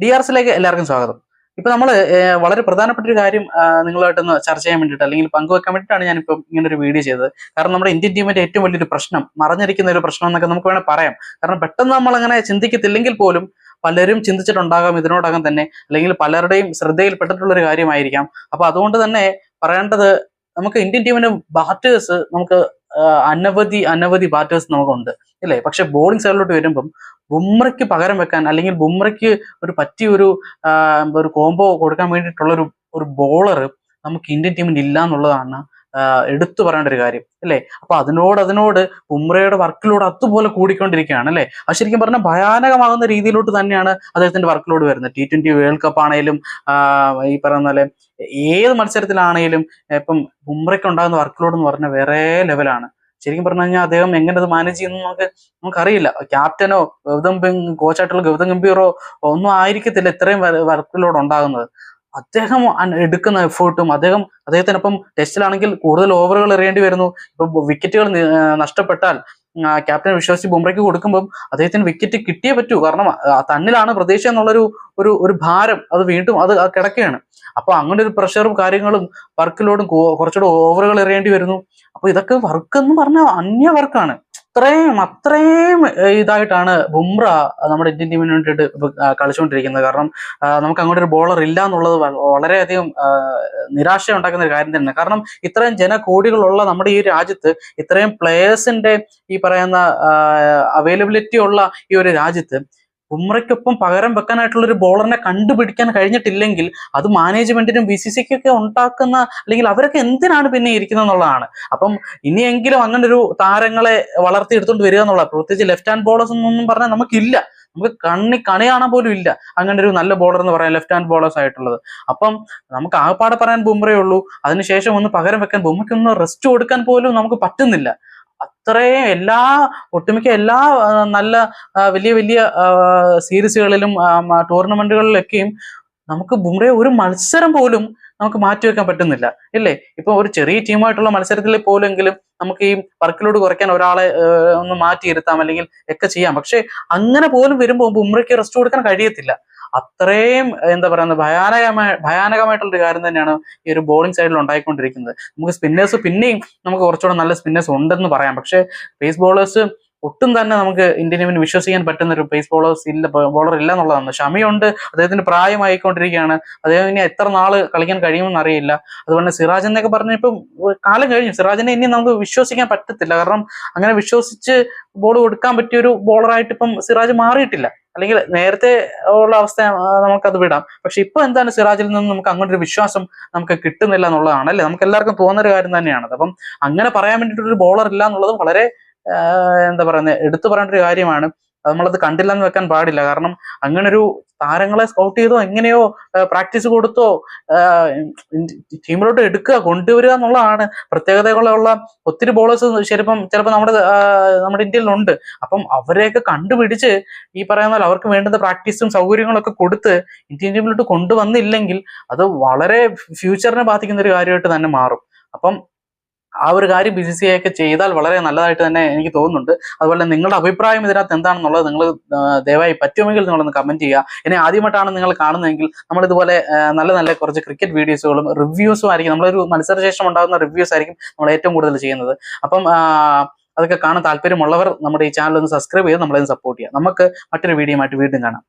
D R എസിലേക്ക് എല്ലാവർക്കും സ്വാഗതം. ഇപ്പൊ നമ്മൾ വളരെ പ്രധാനപ്പെട്ട ഒരു കാര്യം നിങ്ങളായിട്ടൊന്ന് ചർച്ച ചെയ്യാൻ വേണ്ടിയിട്ട് അല്ലെങ്കിൽ പങ്കുവെക്കാൻ വേണ്ടിയിട്ടാണ് ഞാനിപ്പം ഇങ്ങനെ ഒരു വീഡിയോ ചെയ്തത്. കാരണം നമ്മുടെ ഇന്ത്യൻ ടീമിന്റെ ഏറ്റവും വലിയൊരു പ്രശ്നം മറഞ്ഞിരിക്കുന്ന ഒരു പ്രശ്നം എന്നൊക്കെ നമുക്ക് വേണേൽ പറയാം. കാരണം പെട്ടെന്ന് നമ്മൾ അങ്ങനെ ചിന്തിക്കത്തില്ലെങ്കിൽ പോലും പലരും ചിന്തിച്ചിട്ടുണ്ടാകാം ഇതിനോടകം തന്നെ. അല്ലെങ്കിൽ പലരുടെയും ശ്രദ്ധയിൽപ്പെട്ടിട്ടുള്ള ഒരു കാര്യമായിരിക്കാം. അപ്പൊ അതുകൊണ്ട് തന്നെ പറയേണ്ടത് നമുക്ക് ഇന്ത്യൻ ടീമിന്റെ ബാറ്റേഴ്സ് നമുക്ക് അനവധി അനവധി ബാറ്റേഴ്സ് നമുക്കുണ്ട് ഇല്ലേ പക്ഷെ ബോളിംഗ് സൈഡിലോട്ട് വരുമ്പം ബുംറയ്ക്ക് പകരം വെക്കാൻ അല്ലെങ്കിൽ ബുംറയ്ക്ക് ഒരു പറ്റിയ ഒരു ഒരു കോംബോ കൊടുക്കാൻ വേണ്ടിയിട്ടുള്ള ഒരു ഒരു ബോളർ നമുക്ക് ഇന്ത്യൻ ടീമിൽ ഇല്ല എന്നുള്ളതാണ് എടുത്തു പറയേണ്ട ഒരു കാര്യം അല്ലേ? അപ്പൊ അതിനോട് അതിനോട് ഉമ്രയുടെ വർക്കിലോട് അതുപോലെ കൂടിക്കൊണ്ടിരിക്കുകയാണ് അല്ലേ? അത് ശരിക്കും പറഞ്ഞാൽ ഭയാനകമാകുന്ന രീതിയിലോട്ട് തന്നെയാണ് അദ്ദേഹത്തിന്റെ വർക്കിലോട് വരുന്നത്. ടി ട്വന്റി വേൾഡ് കപ്പ് ആണെങ്കിലും ഈ പറയുന്ന പോലെ ഏത് മത്സരത്തിലാണെങ്കിലും ഇപ്പം ഉമ്രയ്ക്ക് ഉണ്ടാകുന്ന വർക്കിലോട് എന്ന് പറഞ്ഞാൽ വേറെ ലെവലാണ്. ശരിക്കും പറഞ്ഞു കഴിഞ്ഞാൽ അദ്ദേഹം എങ്ങനെ അത് മാനേജ് ചെയ്യുന്നു നമുക്ക് നമുക്കറിയില്ല. ക്യാപ്റ്റനോ ഗൗതം കോച്ചായിട്ടുള്ള ഗൗതം ഗംഭീറോ ഒന്നും ആയിരിക്കത്തില്ല ഇത്രയും വർക്കിലോട് ഉണ്ടാകുന്നത്. അദ്ദേഹം എടുക്കുന്ന എഫേർട്ടും അദ്ദേഹം അദ്ദേഹത്തിനൊപ്പം ടെസ്റ്റിലാണെങ്കിൽ കൂടുതൽ ഓവറുകൾ എറിയേണ്ടി വരുന്നു. ഇപ്പൊ വിക്കറ്റുകൾ നഷ്ടപ്പെട്ടാൽ ക്യാപ്റ്റൻ വിശ്വസിച്ച് ബുംറയ്ക്ക് കൊടുക്കുമ്പം അദ്ദേഹത്തിന് വിക്കറ്റ് കിട്ടിയേ പറ്റൂ. കാരണം തന്നിലാണ് പ്രതീക്ഷ എന്നുള്ളൊരു ഒരു ഒരു ഭാരം അത് വീണ്ടും അത് കിടക്കുകയാണ്. അപ്പൊ അങ്ങനെ ഒരു പ്രഷറും കാര്യങ്ങളും വർക്കിലോടും കുറച്ചുകൂടെ ഓവറുകൾ എറിയേണ്ടി വരുന്നു. അപ്പോൾ ഇതൊക്കെ വർക്ക് എന്ന് പറഞ്ഞാൽ അന്യ വർക്കാണ് അത്രയും അത്രയും ഇതായിട്ടാണ് ബുംറ നമ്മുടെ ഇന്ത്യൻ ടീമിന് വേണ്ടിയിട്ട് കളിച്ചുകൊണ്ടിരിക്കുന്നത്. കാരണം നമുക്ക് അങ്ങോട്ട് ഒരു ബോളർ ഇല്ല എന്നുള്ളത് വളരെയധികം നിരാശ ഉണ്ടാക്കുന്ന ഒരു കാര്യം തന്നെ കാരണം ഇത്രയും ജനകോടികളുള്ള നമ്മുടെ ഈ രാജ്യത്ത് ഇത്രയും പ്ലേയേഴ്സിന്റെ ഈ പറയുന്ന അവൈലബിലിറ്റി ഉള്ള ഈ ഒരു രാജ്യത്ത് ബുംറയ്ക്കൊപ്പം പകരം വെക്കാനായിട്ടുള്ള ഒരു ബോളറിനെ കണ്ടുപിടിക്കാൻ കഴിഞ്ഞിട്ടില്ലെങ്കിൽ അത് മാനേജ്മെന്റിനും ബി സി സിക്കൊക്കെ ഉണ്ടാക്കുന്ന അല്ലെങ്കിൽ അവരൊക്കെ എന്തിനാണ് പിന്നെ ഇരിക്കുന്നത് എന്നുള്ളതാണ് അപ്പം ഇനിയെങ്കിലും അങ്ങനെ ഒരു താരങ്ങളെ വളർത്തിയെടുത്തോണ്ട് വരിക എന്നുള്ളത് പ്രത്യേകിച്ച് ലെഫ്റ്റ് ഹാൻഡ് ബോളേഴ്സ് എന്നൊന്നും പറഞ്ഞാൽ നമുക്കില്ല. നമുക്ക് കണ്ണി കണി കാണാൻ പോലും ഇല്ല. അങ്ങനെ ഒരു നല്ല ബോളർ എന്ന് പറയാൻ ലെഫ്റ്റ് ഹാൻഡ് ബോളേഴ്സ് ആയിട്ടുള്ളത്. അപ്പം നമുക്ക് ആകപ്പാടെ പറയാൻ ബുംറയേ ഉള്ളൂ. അതിനുശേഷം ഒന്ന് പകരം വെക്കാൻ ബുംറയ്ക്ക് ഒന്ന് റെസ്റ്റ് കൊടുക്കാൻ പോലും നമുക്ക് പറ്റുന്നില്ല. അത്രയും എല്ലാ ഒട്ടുമിക്ക എല്ലാ നല്ല വലിയ വലിയ സീരീസുകളിലും ടൂർണമെന്റുകളിലൊക്കെയും നമുക്ക് ബുംറയെ ഒരു മത്സരം പോലും നമുക്ക് മാറ്റിവെക്കാൻ പറ്റുന്നില്ല. ഇല്ലേ? ഇപ്പൊ ഒരു ചെറിയ ടീമായിട്ടുള്ള മത്സരത്തിൽ പോലെങ്കിലും നമുക്ക് ഈ വർക്കിലോട് കുറയ്ക്കാൻ ഒരാളെ ഒന്ന് മാറ്റിയിരുത്താം അല്ലെങ്കിൽ ഒക്കെ ചെയ്യാം. പക്ഷെ അങ്ങനെ പോലും വരുമ്പോൾ ബുംറയ്ക്ക് റെസ്റ്റ് കൊടുക്കാൻ കഴിയത്തില്ല. അത്രയും എന്താ പറയുന്നത് ഭയാനകമായ ഭയാനകമായിട്ടുള്ള ഒരു കാര്യം തന്നെയാണ് ഈ ഒരു ബോളിംഗ് സൈഡിൽ ഉണ്ടായിക്കൊണ്ടിരിക്കുന്നത്. നമുക്ക് സ്പിന്നേഴ്സ് പിന്നെയും നമുക്ക് കുറച്ചുകൂടെ നല്ല സ്പിന്നേഴ്സ് ഉണ്ടെന്ന് പറയാം. പക്ഷേ പേസ് ബോളേഴ്സ് ഒട്ടും തന്നെ നമുക്ക് ഇന്ത്യൻ ടീമിന് വിശ്വസിക്കാൻ പറ്റുന്ന ഒരു പേസ് ബോളേഴ്സ് ഇല്ല ബോളർ ഇല്ല എന്നുള്ളതാണ്. ഷമിയുണ്ട് അദ്ദേഹത്തിന് പ്രായമായിക്കൊണ്ടിരിക്കുകയാണ്. അദ്ദേഹം ഇനി എത്ര നാൾ കളിക്കാൻ കഴിയുമെന്ന് അറിയില്ല. അതുപോലെ സിറാജ് എന്നൊക്കെ പറഞ്ഞപ്പോൾ കാലം കഴിഞ്ഞു. സിറാജിനെ ഇനി നമുക്ക് വിശ്വസിക്കാൻ പറ്റത്തില്ല. കാരണം അങ്ങനെ വിശ്വസിച്ച് ബോൾ കൊടുക്കാൻ പറ്റിയ ഒരു ബോളറായിട്ട് ഇപ്പം സിറാജ് മാറിയിട്ടില്ല. അല്ലെങ്കിൽ നേരത്തെ ഉള്ള അവസ്ഥ നമുക്കത് വിടാം. പക്ഷെ ഇപ്പൊ എന്താണ് സിറാജിൽ നിന്ന് നമുക്ക് അങ്ങനെ ഒരു വിശ്വാസം നമുക്ക് കിട്ടുന്നില്ല എന്നുള്ളതാണ് അല്ലെ നമുക്ക് എല്ലാവർക്കും തോന്നുന്ന ഒരു കാര്യം തന്നെയാണ് അപ്പം അങ്ങനെ പറയാൻ വേണ്ടിയിട്ടൊരു ബോളർ ഇല്ല എന്നുള്ളത് വളരെ എന്താ പറയുന്നത് എടുത്തു പറയേണ്ട ഒരു കാര്യമാണ്. നമ്മളത് കണ്ടില്ല എന്ന് വെക്കാൻ പാടില്ല. കാരണം അങ്ങനെ ഒരു താരങ്ങളെ സ്കൗട്ട് ചെയ്തോ എങ്ങനെയോ പ്രാക്ടീസ് കൊടുത്തോ ടീമിലോട്ട് എടുക്കുക കൊണ്ടുവരിക എന്നുള്ളതാണ്. പ്രത്യേകതകളുള്ള ഒത്തിരി ബോളേഴ്സ് ചിലപ്പം ചിലപ്പോൾ നമ്മുടെ നമ്മുടെ ഇന്ത്യയിലുണ്ട്. അപ്പം അവരെയൊക്കെ കണ്ടുപിടിച്ച് ഈ പറയുന്ന അവർക്ക് വേണ്ടുന്ന പ്രാക്ടീസും സൗകര്യങ്ങളൊക്കെ കൊടുത്ത് ഇന്ത്യൻ ടീമിലോട്ട് കൊണ്ടുവന്നില്ലെങ്കിൽ അത് വളരെ ഫ്യൂച്ചറിനെ ബാധിക്കുന്ന ഒരു കാര്യമായിട്ട് തന്നെ മാറും. അപ്പം ആ ഒരു കാര്യം ബി സി സി ഒക്കെ ചെയ്താൽ വളരെ നല്ലതായിട്ട് തന്നെ എനിക്ക് തോന്നുന്നുണ്ട്. അതുപോലെ നിങ്ങളുടെ അഭിപ്രായം ഇതിനകത്ത് എന്താണെന്നുള്ളത് നിങ്ങൾ ദയവായി പറ്റുമെങ്കിൽ നിങ്ങളൊന്ന് കമന്റ് ചെയ്യുക. ഇനി ആദ്യമായിട്ടാണ് നിങ്ങൾ കാണുന്നതെങ്കിൽ നമ്മൾ ഇതുപോലെ നല്ല നല്ല കുറച്ച് ക്രിക്കറ്റ് വീഡിയോസുകളും റിവ്യൂസും ആയിരിക്കും. നമ്മളൊരു മത്സരശേഷം ഉണ്ടാകുന്ന റിവ്യൂസ് ആയിരിക്കും നമ്മൾ ഏറ്റവും കൂടുതൽ ചെയ്യുന്നത്. അപ്പം അതൊക്കെ കാണാൻ താല്പര്യമുള്ളവർ നമ്മുടെ ഈ ചാനൽ ഒന്ന് സബ്സ്ക്രൈബ് ചെയ്ത് നമ്മളെ സപ്പോർട്ട് ചെയ്യുക. നമുക്ക് മറ്റൊരു വീഡിയോ ആയിട്ട് വീണ്ടും കാണാം.